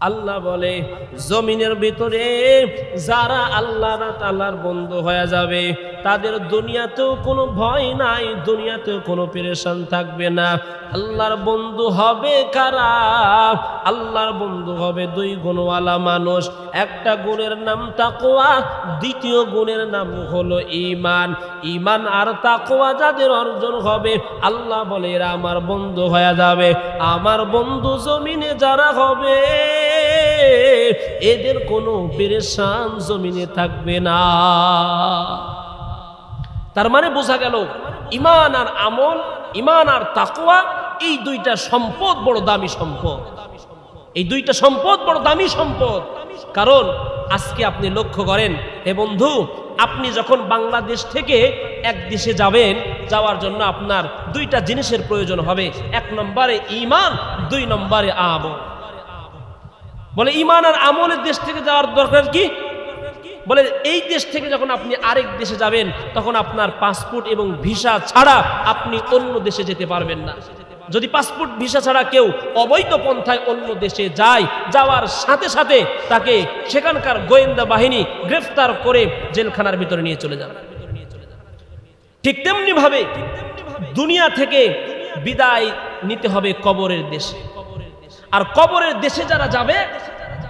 আল্লাহ বলে, জমিনের ভিতরে যারা আল্লাহ তাল্লার বন্ধু হয়ে যাবে, তাদের দুনিয়াতেও কোনো ভয় নাই, দুনিয়াতেও কোনো পেরেশান থাকবে না। আল্লাহর বন্ধু হবে কারা? আল্লাহর বন্ধু হবে দুই গুণওয়ালা মানুষ। একটা গুণের নাম তাকোয়া দ্বিতীয় গুণের নাম হলো ইমান ইমান আর তাকোয়া যাদের অর্জন হবে, আল্লাহ বলে, এরা আমার বন্ধু হয়ে যাবে। আমার বন্ধু জমিনে যারা হবে এদের কোনো পেরেশান জমিনে থাকবে না। তার মানে বোঝা গেল ইমান আর আমল ইমান আর তাকওয়া, এই দুইটা সম্পদ বড় দামি সম্পদ। এই দুইটা সম্পদ বড় দামি সম্পদ। কারণ আজকে আপনি লক্ষ্য করেন, হে বন্ধু, আপনি যখন বাংলাদেশ থেকে এক দেশে যাবেন, যাওয়ার জন্য আপনার দুইটা জিনিসের প্রয়োজন হবে। এক নম্বরে ইমান দুই নম্বরে আমল। বলে, ইমান আর আমলের দেশ থেকে যাওয়ার দরকার কি? বলে, এই দেশ থেকে যখন আপনি আরেক দেশে যাবেন, তখন আপনার পাসপোর্ট এবং ভিসা ছাড়া আপনি অন্য দেশে যেতে পারবেন না। যদি পাসপোর্ট, ভিসা ছাড়া কেউ অবৈধ পন্থায় অন্য দেশে যায়, যাওয়ার সাথে সাথে তাকে সেখানকার গোয়েন্দা বাহিনী গ্রেফতার করে জেলখানার ভিতরে নিয়ে চলে যাবে। ঠিক তেমনি ভাবে দুনিয়া থেকে বিদায় নিতে হবে কবরের দেশে। আর কবরের দেশে যারা যাবে,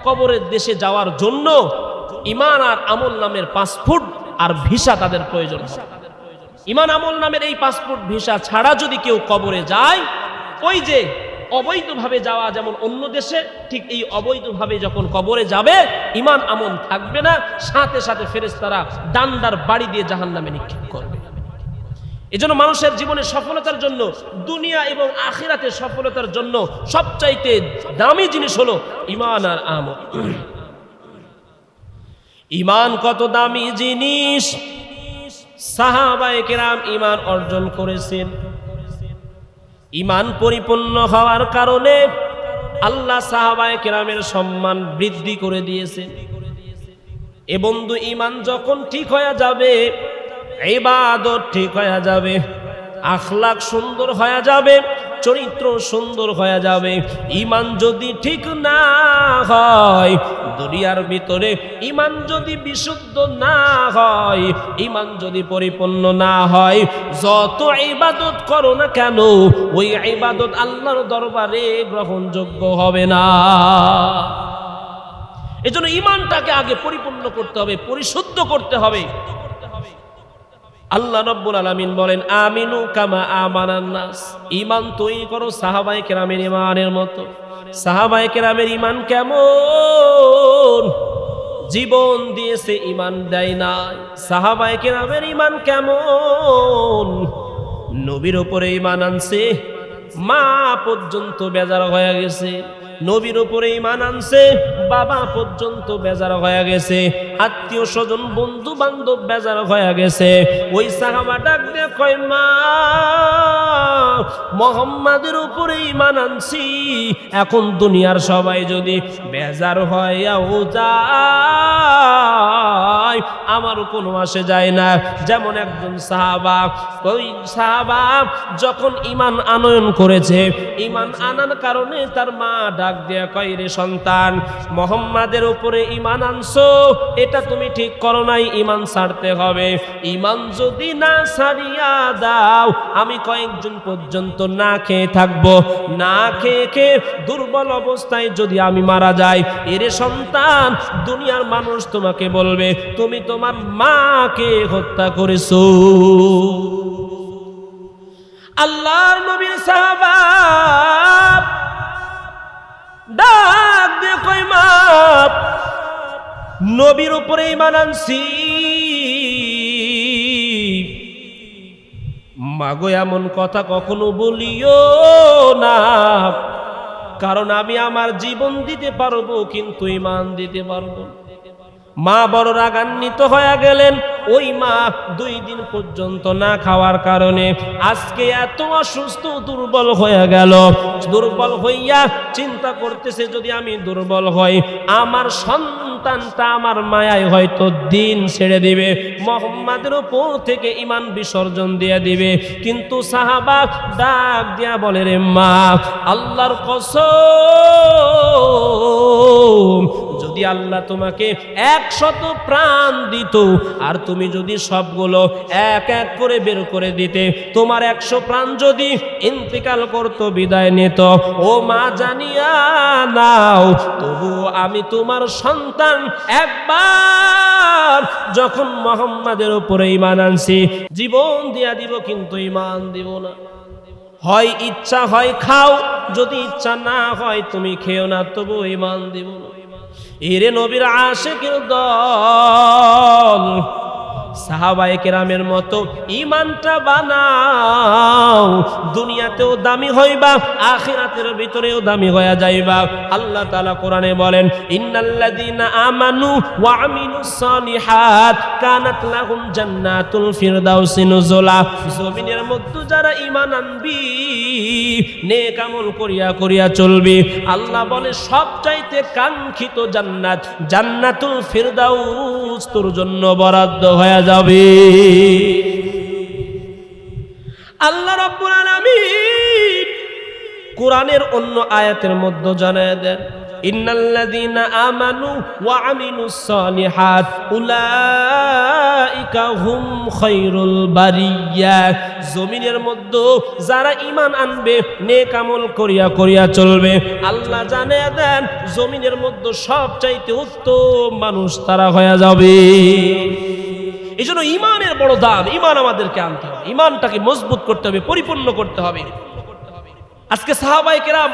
কবরের দেশে যাওয়ার জন্য ইমান আর আমল নামের পাসপোর্ট আর ভিসা তাদের প্রয়োজন ইমান আমল নামের এই পাসপোর্ট, ভিসা ছাড়া যদি কেউ কবরে যায়, ওই যে অবৈধভাবে যাওয়া যেমন অন্য দেশে, ঠিক এই অবৈধভাবে যখন কবরে যাবে ইমান আমল থাকবে না, সাথে সাথে ফেরেশতারা ডান্ডার বাড়ি দিয়ে জাহান নামে নিক্ষেপ করবে। এজন্য মানুষের জীবনে সফলতার জন্য, দুনিয়া এবং আখিরাতের সফলতার জন্য সবচাইতে দামি জিনিস হলো ইমান আর আমল। ইমান কত দামি জিনিস? সাহাবায়ে কেরাম ইমান অর্জন করেছেন। ইমান পরিপূর্ণ হওয়ার কারণে আল্লাহ সাহাবায়ে কেরামের সম্মান বৃদ্ধি করে দিয়েছেন। এ বন্ধু ইমান যখন ঠিক হয়ে যাবে ইবাদত ঠিক হয়ে যাবে আখলাক সুন্দর হয়ে যাবে, চরিত্র সুন্দর হয়ে যাবে। ইমান যদি ঠিক না হয়, দুনিয়ার ভিতরে ইমান যদি বিশুদ্ধ না হয়, ইমান যদি পরিপূর্ণ না হয়, যত ইবাদত করো না কেন, ওই ইবাদত আল্লাহর দরবারে গ্রহণযোগ্য হবে না। এজন্য ইমানটাকে আগে পরিপূর্ণ করতে হবে, পরিশুদ্ধ করতে হবে। আল্লাহ রব্বুল আলামিন বলেন, আমিনু কামা আমানান নাস। ঈমান তৈরি করো সাহাবায়ে কেরামের ইমানের মতো। সাহাবায়ে কেরামের ইমান কেমন? জীবন দিয়েছে ইমান দেয় না সাহাবায়ে কেরামের ইমান কেমন? নবীর ওপরে ইমান আনছে, মা পর্যন্ত বেজার হয়ে গেছে। নবীর উপরে ইমান আনছে, বাবা পর্যন্ত বেজার হয়ে গেছে, আত্মীয় স্বজন বন্ধু বান্ধব বেজার হয়ে গেছে। ওই সাহাবা ডাক কয়, মা, মোহাম্মদের উপরে ইমান আনছি, এখন দুনিয়ার সবাই যদি বেজার হয়েও যায় আমার কোনো আসে যায় না। যেমন একজন সাহাবা, ওই সাহাবা যখন ইমান আনয়ন করেছে ইমান আনার কারণে তার মা ডাক দিয়ে কয়, রে সন্তান, মোহাম্মদের উপরে ইমান আনছো? এটা তুমি ঠিক করো নাই ইমান ছাড়তে হবে। ইমান যদি না ছাড়িয়া দাও, আমি কয়েকজন পর্যন্ত না খেয়ে থাকব। না খেয়ে খেয়ে দুর্বল অবস্থায় যদি আমি মারা যাই, এরে সন্তান, দুনিয়ার মানুষ তোমাকে বলবে তুমি তোমার মাকে হত্যা করেছ আল্লাহর নবীর সাহাবা ডাক দিয়ে কই মাপ নবীর উপরে ইমান আনছি মাগো এমন কথা কখনো বলিও না, কারণ আমি আমার জীবন দিতে পারব, কিন্তু ইমান দিতে পারব না। মা বড় রাগান্বিত হয়ে গেলেন। ওই মা দুই দিন পর্যন্ত না খাওয়ার কারণে আজকে এত অসুস্থ দুর্বল হয়ে গেল। দুর্বল হইয়া চিন্তা করতেছে, যদি আমি দুর্বল হই, আমার সন্তানটা আমার মায়ায় হয়তো দিন ছেড়ে দিবে, মোহাম্মদের উপর থেকে ইমান বিসর্জন দিয়ে দিবে। কিন্তু সাহাবা ডাক দিয়া বলে, রে মা, আল্লাহর কসম যদি আল্লাহ তোমাকে একশত প্রাণ দিত, আর তুমি যদি সবগুলো এক এক করে বের করে দিতে, তোমার একশো প্রাণ যদি ইন্তেকাল করতো, বিদায় নিত, ও মা জানিয়া নাও, তবু আমি তোমার সন্তান একবার যখন মোহাম্মদের উপরে ইমান আনছি, জীবন দিয়া দিব কিন্তু ইমান দিব না। হয় ইচ্ছা, হয় খাও, যদি ইচ্ছা না হয় তুমি খেও না তবু ইমান দিব না। এরে নবীর আশেকের দল সাহাবায়ে কেরামের মতো ইমানটা বানাও। দুনিয়াতেও দামি হইবা, আখিরাতের ভিতরেও দামি হয়ে যাইবা। আল্লাহ তাআলা কোরআনে বলেন আমানু কানাত লাহুম জান্নাতুল জমিনের মধ্যে যারা ঈমান আনবি, নেক আমল করিয়া করিয়া চলবি। আল্লাহ বলে, সবচাইতে কাঙ্ক্ষিত জান্নাত জান্নাতুল ফিরদাউস, তোর জন্য বরাদ্দ হয়ে যাবে। আল্লাহ রাব্বুল আলামিন কোরআনের অন্য আয়াতের মধ্যে জানায় দেন, ইন্নাল্লাযীনা আমানু ওয়া আমিলুস সালিহাত, উলাইকা হুম খায়রুল বারিয়া। জমিনের মধ্যে যারা ঈমান আনবে, নেক আমল করিয়া করিয়া চলবে। আল্লাহ জানায় দেন, জমিনের মধ্যে সবচাইতে উত্তম মানুষ তারা হয়ে যাবে। এই জন্য ইমানের বড় দাম ইমান আমাদেরকে আনতে হবে। ইমানটাকে মজবুত করতে হবে, পরিপূর্ণ করতে হবে। আজকে সাহাবাই কেরাম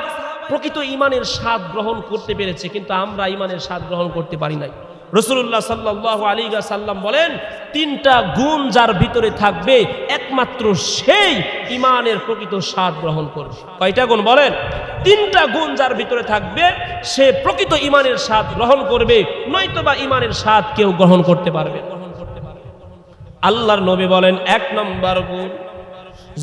প্রকৃত ইমানের স্বাদ গ্রহণ করতে পেরেছে, কিন্তু আমরা ইমানের স্বাদ গ্রহণ করতে পারি নাই। রসুল্লাহ সাল্লাহ আলী সাল্লাম বলেন, তিনটা গুণ যার ভিতরে থাকবে, একমাত্র সেই ইমানের প্রকৃত স্বাদ গ্রহণ করবে। কয়টা গুণ বলেন? তিনটা গুণ যার ভিতরে থাকবে, সে প্রকৃত ইমানের স্বাদ গ্রহণ করবে, নয়তোবা ইমানের স্বাদ কেউ গ্রহণ করতে পারবে। আল্লাহর নবী বলেন, এক নম্বর গুণ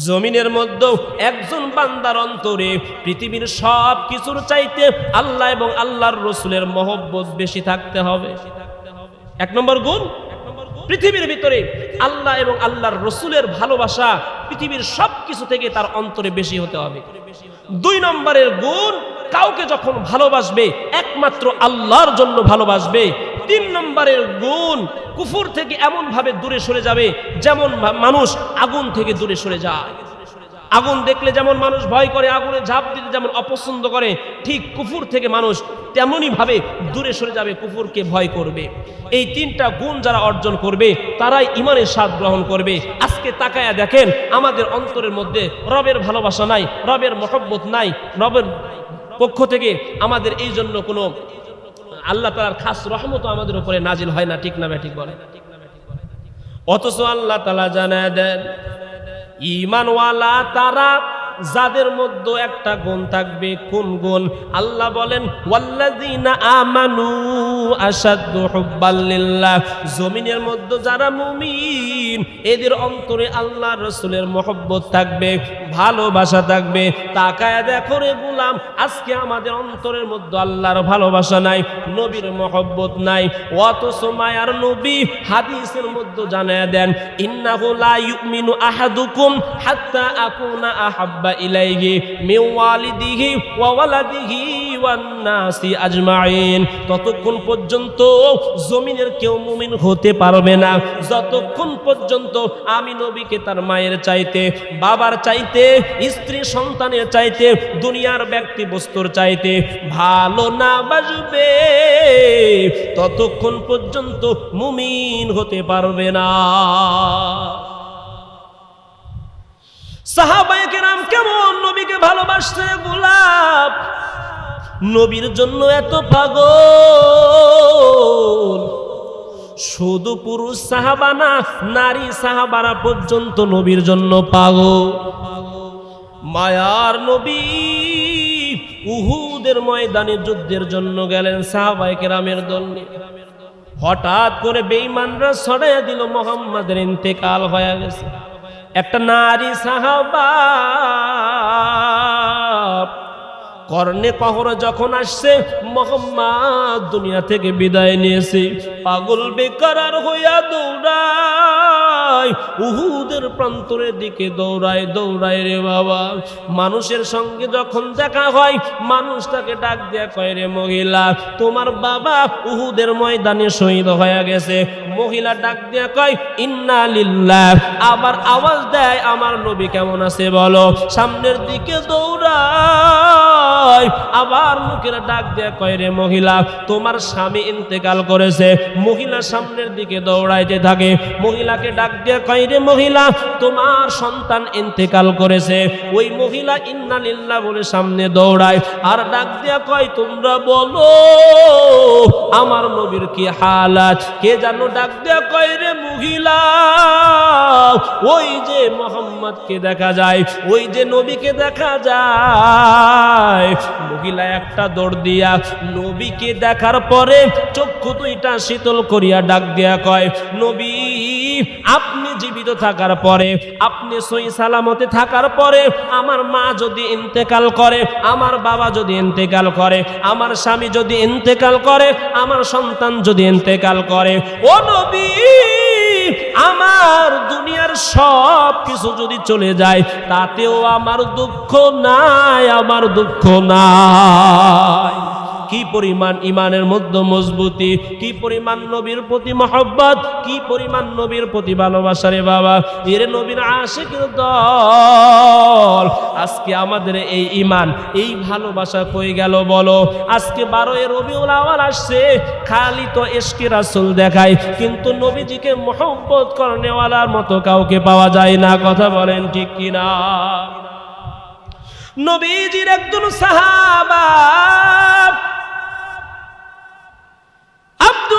জমিনের মধ্যেও একজন বান্দার অন্তরে পৃথিবীর সব কিছুর চাইতে আল্লাহ এবং আল্লাহর রসুলের মহব্বত বেশি থাকতে হবে। এক নম্বর গুণ পৃথিবীর ভিতরে আল্লাহ এবং আল্লাহর রসুলের ভালোবাসা পৃথিবীর সব কিছু থেকে তার অন্তরে বেশি হতে হবে। দুই নম্বরের গুণ কাউকে যখন ভালোবাসবে, একমাত্র আল্লাহর জন্য ভালোবাসবে তিন নম্বরের গুণ কুফুর থেকে এমন ভাবে দূরে সরে যাবে যেমন মানুষ আগুন থেকে দূরে সরে যায়। আগুন দেখলে যেমন মানুষ ভয় করে, আগুনে ঝাঁপ দিতে যেমন অপছন্দ করে, ঠিক কুফুর থেকে মানুষ তেমনই ভাবে দূরে সরে যাবে, কুফুরকে ভয় করবে। এই তিনটা গুণ যারা অর্জন করবে, তারাই ইমানের স্বাদ গ্রহণ করবে। আজকে তাকায়া দেখেন, আমাদের অন্তরের মধ্যে রবের ভালোবাসা নাই, রবের মহব্বত নাই, রবের পক্ষ থেকে আমাদের এই জন্য কোনো আল্লাহ তালার খাস রহমত আমাদের উপরে নাজিল হয় না, ঠিক না ঠিক বলে অথচ আল্লাহ তালা জানায় দেন, ইমানওয়ালা তারা যাদের মধ্যে একটা গুণ থাকবে, কোন গুণ? আল্লাহ বলেন, ওয়াল্লাযীনা আমানু আশাদ্দু হুব্বাল লিল্লাহ। জমিনের মধ্যে যারা মুমিন, এদের অন্তরে আল্লাহ রসুলের মহব্বত থাকবে, ভালোবাসা থাকবে। তাকায় দেখো রে গুলাম, আজকে আমাদের অন্তরের মধ্যে আল্লাহর ভালোবাসা নাই, নবীর মহব্বত নাই। অত সময় আর নবী হাদিসের মধ্যে জানায় দেন, ইন্নাহু লা ইউমিনু আহাদুকুম হাত্তা আকুনা আহাব্বা ইলাইহি মিন ওয়ালিদিহি ওয়া আজমাইন ততক্ষণ পর্যন্ত জমিনের কেউ মুমিন হতে পারবে না। যতক্ষণ পর্যন্ত আমি নবীকে তার মায়ের চাইতে, বাবার চাইতে, স্ত্রী সন্তানের চাইতে, দুনিয়ার ব্যক্তি বস্তুর চাইতে ভালো না বাজবে ততক্ষণ পর্যন্ত মুমিন হতে পারবে না। সাহাবায়ে নাম কেমন নবীকে ভালোবাসতে? গোলাপ। নবীর জন্য এত পাগল। শুধু পুরুষ সাহাবানা নারী সাহাবারা পর্যন্ত নবীর জন্য পাগল। মায়ার নবী উহুদের ময়দানে যুদ্ধের জন্য গেলেন সাহাবায়ে কেরামের হঠাৎ করে বেঈমানরা ছড়াইয়া দিল, মোহাম্মদের ইন্তেকাল হয়ে গেছে। একটা নারী সাহাবা কর্ণে কহরে যখন আসছে, মোহাম্মদ দুনিয়া থেকে বিদায় নিয়েছে। পাগল বেকার হইয়া দৌড়ায়, উহুদের প্রান্তরের দিকে দৌড়ায় দৌড়ায় রে বাবা। মানুষের সঙ্গে যখন দেখা হয় মানুষ তাকে ডাক দেয়া কয়, রে মহিলা, তোমার বাবা উহুদের ময়দানে শহীদ হয়ে গেছে। মহিলা ডাক দেয়া কয়, ইন্না লিল্লাহ। আবার আওয়াজ দেয়, আমার নবী কেমন আছে বলো? সামনের দিকে দৌড়ায় আবার মুখের ডাক দেয়া কয় রে মহিলা, তোমার স্বামী ইন্তেকাল করেছে। মহিলা সামনের দিকে দৌড়াইতে থাকে। মহিলাকে ডাক দেয়া কয় রে মহিলা, তোমার সন্তান ইন্তেকাল করেছে। ওই মহিলা ইন্না লিল্লাহ বলে সামনে দৌড়ায়, আর ডাক দেয়া কয়, তোমরা বলো, আমার নবীর কি হালাত? কে জানো ডাক দেয়া কয় রে মহিলা, ওই যে মোহাম্মদকে দেখা যায়, ওই যে নবীকে দেখা যায় মহিলা একটা দৌড় দিয়া নবীকে দেখার পরে চক্ষু দুইটা শীতল করিয়া ডাক দিয়া কয়, নবী, আপনি জীবিত থাকার পরে, আপনি সই সালামতে থাকার পরে, আমার মা যদি ইন্তেকাল করে, আমার বাবা যদি ইন্তেকাল করে, আমার স্বামী যদি ইন্তেকাল করে, আমার সন্তান যদি ইন্তেকাল করে, ও নবী আমার দুনিয়ার সব কিছু যদি চলে যায় তাতেও আমার দুঃখ নাই আমার দুঃখ নাই। কি পরিমাণ ইমানের মধ্যে মজবুতি, কি পরিমাণ নবীর প্রতি মহব্বত, কি পরিমাণ নবীর প্রতি ভালোবাসা রে বাবা? এর নবীর আশিকের দল, আজকে আমাদের এই ইমান এই ভালোবাসা কই গেল বলো? আজকে বারোই রবিউল আওয়াল আসছে, খালি তো এসকে রাসুল দেখায়, কিন্তু নবীজিকে মহব্বত করনেওয়ালার মতো কাউকে পাওয়া যায় না, কথা বলেন ঠিক কিনা? নবীজির একজন সাহাবা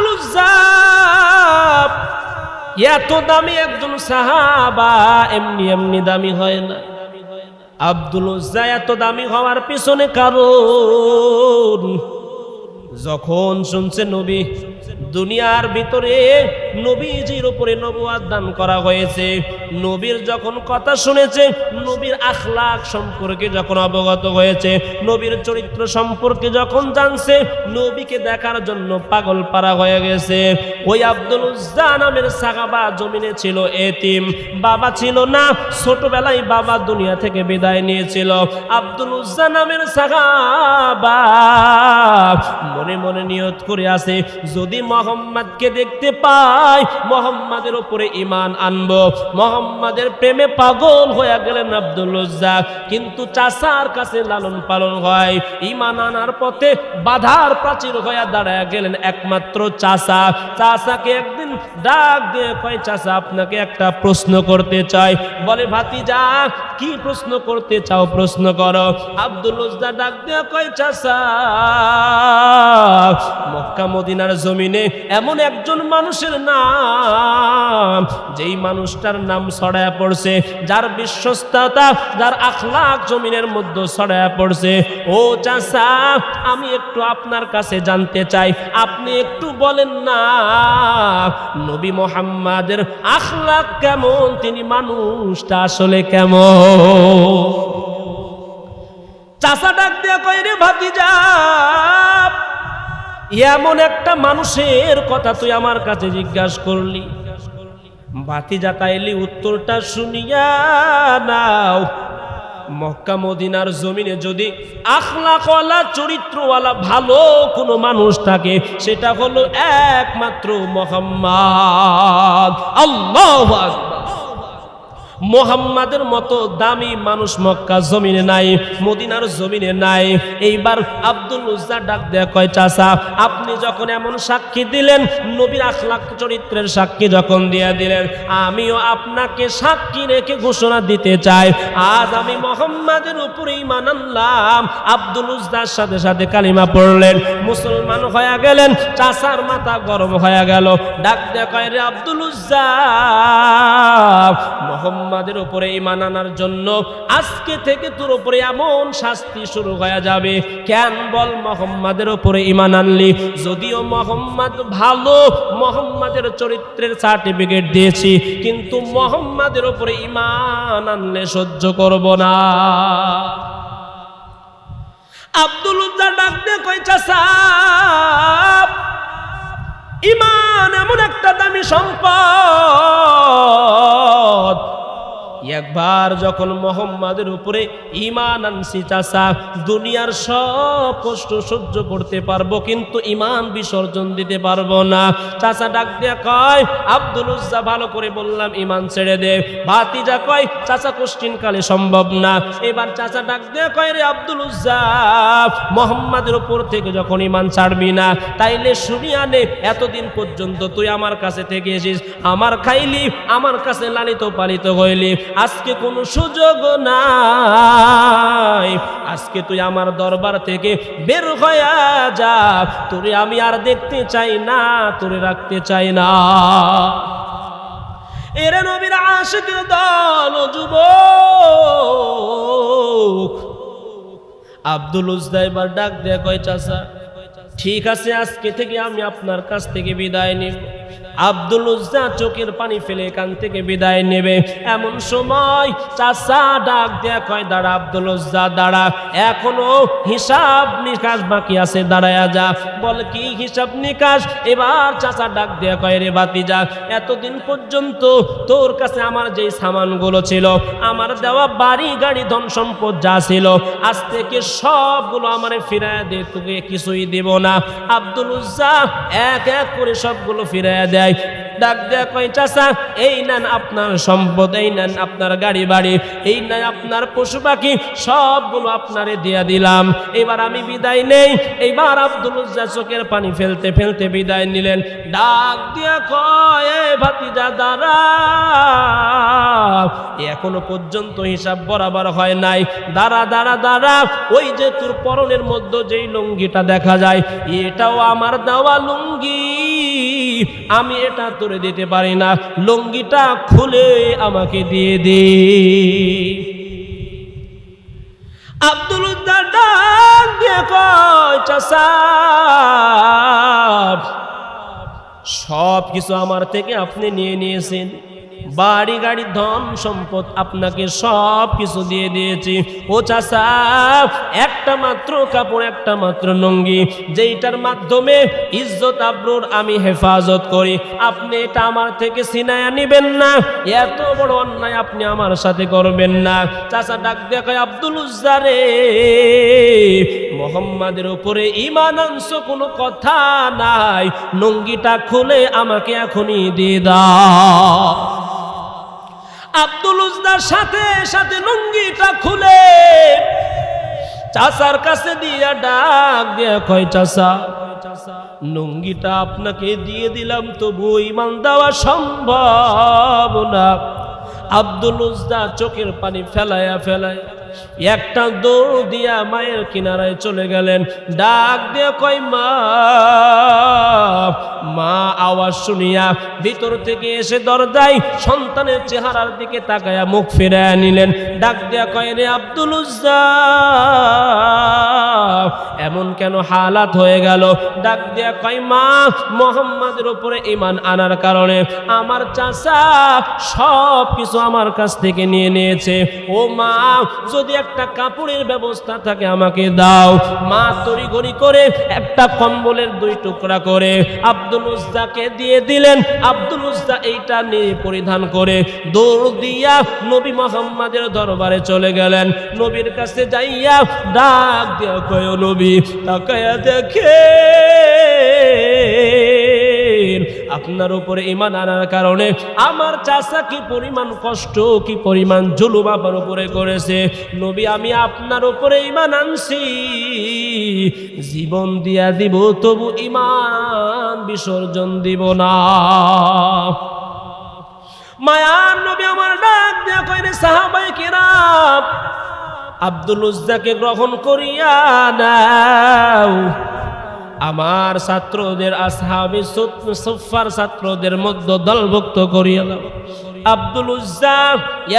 আব্দুল এত দামি একজন সাহাবা এমনি এমনি দামি হয় না। আব্দুল উজ্জা এত দামি হওয়ার পিছনে কারণ, যখন শুনছে নবী দুনিয়ার ভিতরে নবীজির উপরে নবুয়াদ দান করা হয়েছে। নবীর যখন কথা শুনেছে, নবীর আখলাক সম্পর্কে যখন অবগত হয়েছে, নবীর চরিত্র সম্পর্কে যখন জানছে, নবীকে দেখার জন্য পাগল পারা হয়ে গেছে। ওই আব্দুল উজ্জা নামের সাহাবা জমিনে ছিল এতিম। বাবা ছিল না, ছোটবেলায় বাবা দুনিয়া থেকে বিদায় নিয়েছিল। আব্দুল উজ্জা নামের সাহাবা মনে মনে নিয়ত করে আছে, যদি মোহাম্মদকে দেখতে পাই মোহাম্মদের উপরে ইমান আনব। মোহাম্মদের প্রেমে পাগল হয়ে গেলেন আব্দুল উজ্জা কিন্তু চাষার কাছে লালন পালন হয়। ইমান আনার পথে বাধার প্রাচীর হয়ে দাঁড়ায় গেলেন একমাত্র চাষা চাষাকে একদিন ডাক দিয়ে কয় চাষা আপনাকে একটা প্রশ্ন করতে চাই। বলে, ভাতিজা, কি প্রশ্ন করতে চাও প্রশ্ন করো। আব্দুল উজ্জা ডাক দিয়ে কয় চাষা মক্কা মদিনার জমিনে এমন একজন মানুষের নাম যেই মানুষটার নাম ছড়ায়া পড়ছে, যার বিশ্বস্ততা, যার আখলাক জমিনের মধ্যে ছড়ায়া পড়ছে, ও চাষা আমি একটু আপনার কাছে জানতে চাই। আপনি একটু বলেন না, নবী মোহাম্মদের আখলাক কেমন? তিনি মানুষটা আসলে কেমন? চাষা ডাক দিয়া কয় রে ভাতিজা এমন একটা মানুষের কথা তুই আমার কাছে জিজ্ঞাসা করলি। বাতি তাইলি উত্তরটা শুনিয়া নাও। মক্কা মদিনার জমিনে যদি আখলাকওয়ালা, চরিত্রওয়ালা, ভালো কোনো মানুষ থাকে, সেটা হলো একমাত্র মোহাম্মদ। আল্লাহ মোহাম্মদের মতো দামি মানুষ মক্কা জমিনে নাই, মদিনার জমিনে নাই। এইবার আব্দুল উজ্জা ডাক দেয়া কয় চাষা আপনি যখন এমন সাক্ষী দিলেন, নবীর আখলাক চরিত্রের সাক্ষী যখন দিয়া দিলেন, আমিও আপনাকে সাক্ষী রেখে ঘোষণা দিতে চাই। আজ আমি মোহাম্মদের উপরে ইমান আনলাম। আব্দুল উজ্জার সাথে সাথে কালিমা পড়লেন, মুসলমান হয়ে গেলেন চাষার মাথা গরম হয়ে গেল। ডাক দেয়া কয়, রে আব্দুল উজ্জা মোহাম্মদের উপরে ইমান আনার জন্য আজকে থেকে তোর উপরে এমন শাস্তি শুরু হয়ে যাবে। কেন বল মোহাম্মদের উপরে ইমান আনলি? যদিও মোহাম্মদ ভালো, মোহাম্মদের চরিত্রের সার্টিফিকেট দিয়েছি, কিন্তু মোহাম্মদের উপরে ইমান আনলে সহ্য করব না। আব্দুল উজ্জা ডাক দিয়ে কই চাচা ইমান এমন একটা দামি সম্পদ একবার যখন মোহাম্মদের উপরে ইমান আনছি চাচা, দুনিয়ার সব কষ্ট সহ্য করতে পারব, কিন্তু ইমান বিসর্জন দিতে পারব না। চাচা ডাক দিয়া কয়, আব্দুল উজ্জা, ভালো করে বললাম ইমান ছেড়ে দে। ভাতিজা কয়, চাচা কোশ্চিন কালে সম্ভব না। এবার চাচা ডাক দিয়া কয়, রে আব্দুল উজ্জা, মোহাম্মদের উপর থেকে যখন ইমান ছাড়বি না, তাইলে শুনিয়া নে এতদিন পর্যন্ত তুই আমার কাছে থেকে এসিস আমার খাইলি, আমার কাছে লালিত পালিত হইলি। আজকে কোনো সুযোগ নাই। আজকে তুই আমার দরবার থেকে বের হইয়া যা। তোরে আমি আর দেখতে চাই না, তোরে রাখতে চাই না। এরে নবীর আশিকের দল ও যুবক। আব্দুল উজদা এবার ডাক দেয়া কয়, চাচা, ঠিক আছে, আজকে থেকে আমি আপনার কাছ থেকে বিদায় নিব। আব্দুল উজ্জা চোখের পানি ফেলে কান থেকে বিদায় নেবে। এমন সময় চাচা ডাক দেয়া কয়, দাঁড়া আব্দুল উজ্জা, দাঁড়া। এখনও হিসাব নিকাশ বাকি আছে, দাঁড়ায়া যা। বল, কি হিসাব নিকাশ? এবার চাচা ডাক দেয়া কয়, রে বাতি যা এতদিন পর্যন্ত তোর কাছে আমার যেই সামানগুলো ছিল, আমার দেওয়া বাড়ি, গাড়ি, ধন সম্পদ যা ছিল, আজ থেকে সবগুলো আমারে ফিরায় দে, তোকে কিছুই দেব না। আব্দুল উজ্জা এক এক করে সবগুলো ফিরায় দেয় ডাক দেয়া কয়, চাচা, এই নেন আপনার সম্পদ, এই নেন আপনার গাড়ি বাড়ি এই নেন আপনার পশু পাখি সবগুলো আপনারে দিয়া দিলাম। এবার আমি বিদায় নেই। এইবার আব্দুল চোখের পানি ফেলতে ফেলতে বিদায় নিলেন। ডাক দিয়া কয় ভাতিজা, দাঁড়া। এখনও পর্যন্ত হিসাব বরাবর হয় নাই। দাঁড়া দাঁড়া দাঁড়া, ওই যে তোর পরনের মধ্যে যেই লুঙ্গিটা দেখা যায়, এটাও আমার দেওয়া লুঙ্গি। আমি এটা তোরে দিতে পারি না। লুঙ্গিটা খুলে আমাকে দিয়ে দে আব্দুল সব কিছু আমার থেকে আপনি নিয়ে নিয়েছেন। বাড়ি গাড়ি ধন সম্পদ আপনাকে সব কিছু দিয়ে দিয়েছি। ও চাষা একটা মাত্র কাপড়, একটা মাত্র লুঙ্গি, যেইটার মাধ্যমে ইজ্জত আব্রুর আমি হেফাজত করি। আপনি এটা আমার থেকে সিনায়া নিবেন না। এত বড় অন্যায় আপনি আমার সাথে করবেন না। চাষা ডাক দেখায় আব্দুল উজ্জারে, মোহাম্মদের উপরে ইমান আনছ, কোনো কথা নাই। নঙ্গিটা খুলে আমাকে এখনই দিয়ে দাও। আব্দুল উজদার সাথে সাথে লুঙ্গিটা খুলে। চাচার কাছে দিয়া ডাক দিয়া কয়, চাচা, লুঙ্গিটা আপনাকে দিয়ে দিলাম, তবু ইমান দেওয়া সম্ভব না। আব্দুল উজদা চোখের পানি ফেলায়া ফেলায় একটা দৌড় দিয়া মায়ের কিনারায় চলে গেলেন। ডাক দিয়ে কয়, মা মা আওয়াজ শুনিয়া ভিতর থেকে এসে দরজায় সন্তানের চেহারার দিকে তাকায়া মুখ ফিরাইয়া নিলেন। ডাক দেয়া কয়, রে আব্দুল এমন কেন হালাত হয়ে গেল? ডাক দেয়া কয়, মা, মোহাম্মদের উপরে ইমান আনার কারণে আমার চাচা সব কিছু আমার কাছ থেকে নিয়ে নিয়েছে। ও মা, যদি একটা কাপড়ের ব্যবস্থা থাকে আমাকে দাও। মা তরি গড়ি করে একটা কম্বলের দুই টুকরা করে আব্দুল উজ্জাকে দিয়ে দিলেন। আব্দুল উজ্জা এইটা নিয়ে পরিধান করে দৌড় দিয়া নবী মোহাম্মদের দরবারে চলে গেলেন। নবীর কাছে যাইয়া ডাক দিয়া কয় নবী, তাকায়া দেখে আপনার উপরে ইমান আনার কারণে আমার চাষা কি পরিমাণ কষ্ট, কি পরিমাণ জুলুম আমার উপরে করেছে? নবী, আমি আপনার উপরে ইমান আনছি। জীবন দিয়া দিব, তবু ইমান বিসর্জন দিব না। মায়ার নবী আমার ডাক দেয়া কইরে সাহাবাই কিরাম, আব্দুল উজ্জাকে গ্রহণ করিয়া নাও। আমার ছাত্রদের আসহাবি সুফার ছাত্রদের মধ্যে দলভুক্ত করিয়া দাও। আব্দুল উজ্জা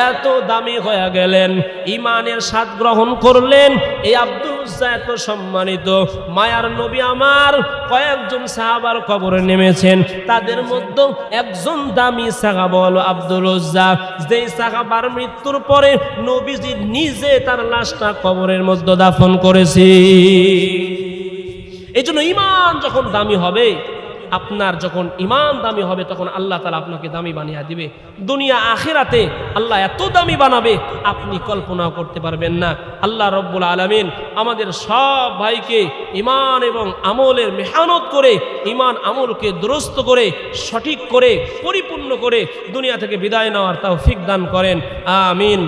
এত দামি হয়ে গেলেন ইমানের স্বাদ গ্রহণ করলেন, এই আব্দুল উজ্জা এত সম্মানিত। মায়ার নবী আমার কয়েকজন সাহাবার কবরে নেমেছেন, তাদের মধ্যে একজন দামি সাহাবা হলো আব্দুল উজ্জা যেই সাহাবার মৃত্যুর পরে নবীজি নিজে তার লাশটা কবরের মধ্যে দাফন করেছি এই জন্য ইমান যখন দামি হবে, আপনার যখন ইমান দামি হবে, তখন আল্লাহ তালা আপনাকে দামি বানিয়ে দিবে। দুনিয়া আখেরাতে আল্লাহ এত দামি বানাবে, আপনি কল্পনা করতে পারবেন না। আল্লাহ রব্বুল আলমিন আমাদের সব ভাইকে ইমান এবং আমলের মেহানত করে ইমান আমলকে দুরস্ত করে, সঠিক করে, পরিপূর্ণ করে দুনিয়া থেকে বিদায় নেওয়ার তাও ফিক দান করেন। আমিন।